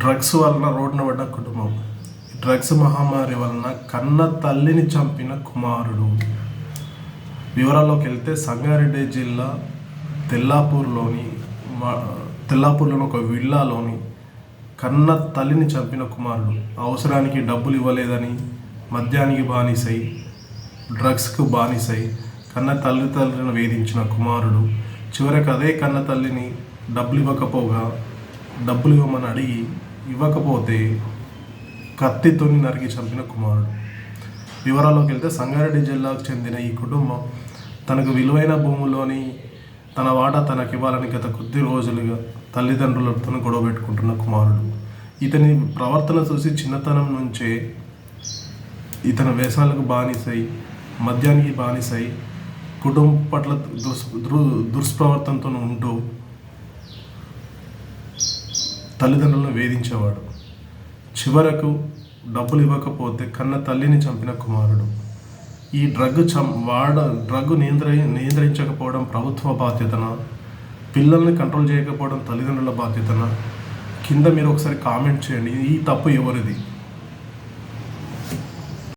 Drugs వలన రోడ్డున పడ్డ కుటుంబం. డ్రగ్స్ మహమ్మారి వలన కన్న తల్లిని చంపిన కుమారుడు. వివరాల్లోకి వెళ్తే సంగారెడ్డి జిల్లా తెల్లాపూర్లోని తెల్లాపూర్లోని ఒక విల్లాలోని కన్న తల్లిని చంపిన కుమారుడు. అవసరానికి డబ్బులు ఇవ్వలేదని మద్యానికి బానిసై డ్రగ్స్కు బానిసై కన్న తల్లిదండ్రులను వేధించిన కుమారుడు. చివరికి అదే కన్న తల్లిని డబ్బులు ఇవ్వకపోగా డబ్బులు ఇవ్వమని అడిగి ఇవ్వకపోతే కత్తితోని నరికి చంపిన కుమారుడు. వివరాల్లోకి వెళ్తే సంగారెడ్డి జిల్లాకు చెందిన ఈ కుటుంబం తనకు విలువైన భూములోని తన వాటా తనకి ఇవ్వాలని గత కొద్ది రోజులుగా తల్లిదండ్రులతో గొడవ పెట్టుకుంటున్న కుమారుడు. ఇతని ప్రవర్తన చూసి చిన్నతనం నుంచే ఇతని వ్యసనాలకు బానిసై మద్యానికి బానిసై కుటుంబం పట్ల దుస్ దృ దుష్ప్రవర్తనతో ఉంటూ తల్లిదండ్రులను వేధించేవాడు. చివరకు డబ్బులు ఇవ్వకపోతే కన్న తల్లిని చంపిన కుమారుడు. ఈ డ్రగ్ చం వాడ డ్రగ్ నియంత్ర నియంత్రించకపోవడం ప్రభుత్వ బాధ్యతన పిల్లల్ని కంట్రోల్ చేయకపోవడం తల్లిదండ్రుల బాధ్యతన? కింద మీరు ఒకసారి కామెంట్ చేయండి. ఈ తప్పు ఎవరిది?